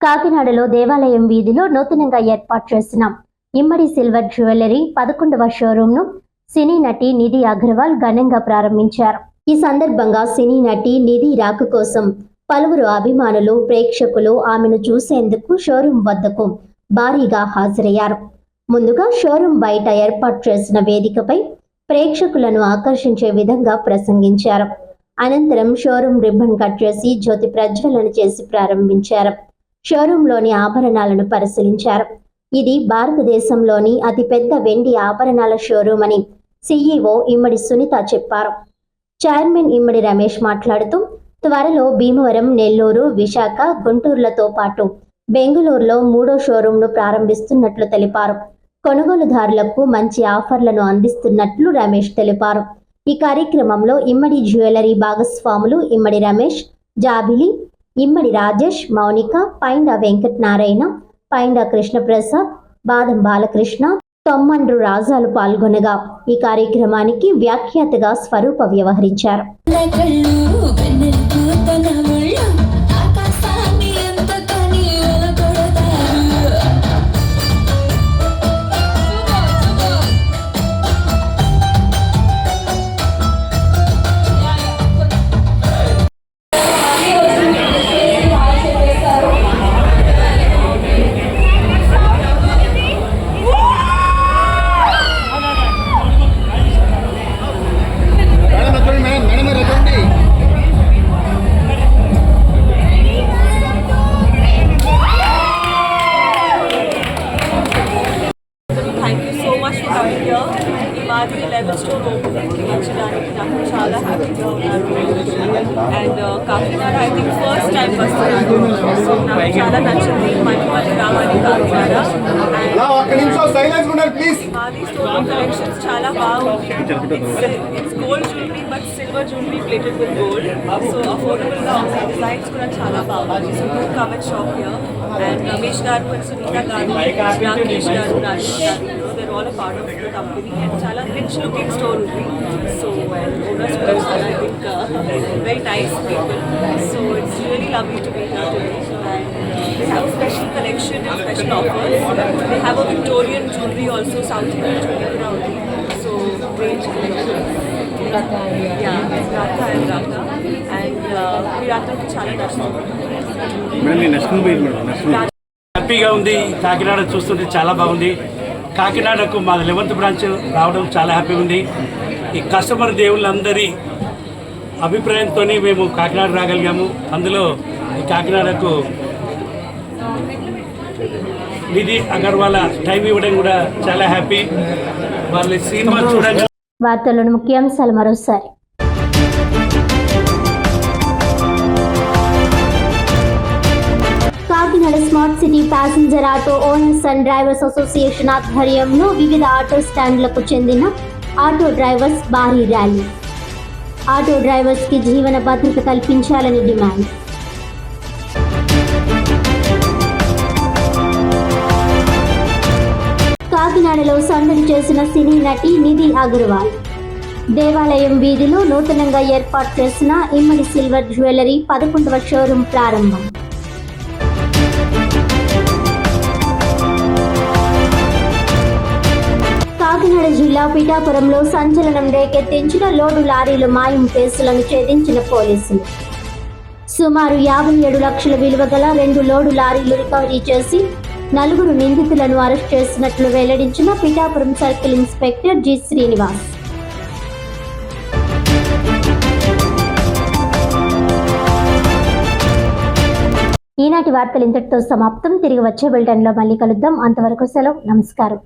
కాకినాడలో దేవాలయం వీధిలో నూతనంగా ఏర్పాటు చేసిన ఇమ్మడి సిల్వర్ జ్యువెలరీ పదకొండవ షోరూంను ను సినీ నటి నిధి అగర్వాల్ ఘనంగా ప్రారంభించారు. ఈ సందర్భంగా సినీ నటి నిధి రాక కోసం పలువురు అభిమానులు ప్రేక్షకులు ఆమెను చూసేందుకు షోరూం వద్దకు భారీగా హాజరయ్యారు. ముందుగా షోరూం బయట ఏర్పాటు చేసిన వేదికపై ప్రేక్షకులను ఆకర్షించే విధంగా ప్రసంగించారు. అనంతరం షోరూం రిబ్బన్ కట్ చేసి జ్యోతి ప్రజ్వలన చేసి ప్రారంభించారు. షోరూంలోని ఆభరణాలను పరిశీలించారు. ఇది భారతదేశంలోని అతిపెద్ద వెండి ఆభరణాల షోరూం అని సిఈఓ ఇమ్మడి సునీత చెప్పారు. చైర్మన్ ఇమ్మడి రమేష్ మాట్లాడుతూ త్వరలో భీమవరం నెల్లూరు విశాఖ గుంటూరులతో పాటు బెంగళూరులో మూడో షోరూంను ప్రారంభిస్తున్నట్లు తెలిపారు. కొనుగోలుదారులకు మంచి ఆఫర్లను అందిస్తున్నట్లు రమేష్ తెలిపారు. ఈ కార్యక్రమంలో ఇమ్మడి జ్యువెలరీ భాగస్వాములు ఇమ్మడి రమేష్ జాబిలి ఇమ్మడి రాజేష్ మౌనిక పైండ వెంకట్ నారాయణ పైండ కృష్ణప్రసాద్ బాదం బాలకృష్ణ తొమ్మండ్రు రాజాలు పాల్గొనగా ఈ కార్యక్రమానికి వ్యాఖ్యాతగా స్వరూప వ్యవహరించారు. ఈ మాది లెవెల్ స్టోర్ ఓపెనింగ్కి వచ్చడానికి నాకు చాలా హ్యాపీగా ఉన్నాను and Kakinada I think first time వస్తున్నాను సో నాకు చాలా నచ్చింది మళ్ళీ మళ్ళీ రావాలి కాకినాడ అలా ఒక్క నిమిషం సైలెన్స్ ఉండాలి ప్లీజ్ మాది స్టోర్ కలెక్షన్స్ చాలా బాగుంది it's gold jewellery but silver jewellery plated with gold so అఫోర్డబుల్గా ఉంది డిజైన్స్ కూడా చాలా బాగుంది so to cover shop here and Ramesh garu and Sunitha గారు రాకేష్ గారు రాజేష్ గారు they're all a part of the company and చాలా రిచ్ లుకింగ్ స్టోర్ ఉంది so and owners కూడా చాలా I think very nice people so it's really lovely to be here today and they have a special collection and special offers. They have a Victorian jewelry also, South Indian jewelry ఉంది. So great collection. Yeah, Ratha and Ratha. And uh. Madam me next movie madam next movie హ్యాపీగా ఉంది కాకినాడ చూస్తుంటే చాలా బాగుంది కాకినాడకు మా eleventh branch రావడం చాలా హ్యాపీగా ఉంది. ఈ కస్టమర్ దేవుళ్ళందరి అభిప్రాయంతో మేము కాకినాడ రాగలిగాము. అందులో ఈ కాకినాడకు నిధి అగర్వాల టైం ఇవ్వడం కూడా చాలా హ్యాపీ. వాళ్ళ సినిమా చూడండి వార్తలను ముఖ్యాంశాలు మరోసారి. Smart city passenger auto owners and drivers association ఆధ్వర్యంలో వివిధ ఆటో స్టాండ్లకు చెందిన ఆటో డ్రైవర్స్ భారీ ర్యాలీ. ఆటో డ్రైవర్స్కి జీవన భద్రత కల్పించాలని డిమాండ్. కాకినాడలో సందడి చేసిన సినీ నటి నిధి అగర్వాల్. దేవాలయం వీధిలో నూతనంగా ఏర్పాటు చేసిన ఇమ్మడి సిల్వర్ జ్యువెలరీ పదకొండవ షోరూం ప్రారంభం. జిల్లా పిఠాపురంలో సంచలనం రేకెత్తించిన లోడు లారీలు మాయం కేసులను ఛేదించిన పోలీసులు. సుమారు యాభై ఏడు లక్షల విలువ గల రెండు లోడు లారీలు రికవరీ చేసి నలుగురు నిందితులను అరెస్ట్ చేసినట్లు వెల్లడించిన Pithapuram circle inspector G Srinivas. ఈనాటి వార్తలు ఇంతటితో సమాప్తం. తిరిగి వచ్చే బులెటిన్లో మళ్ళీ కలుద్దాం. అంతవరకు సెలవు. నమస్కారం.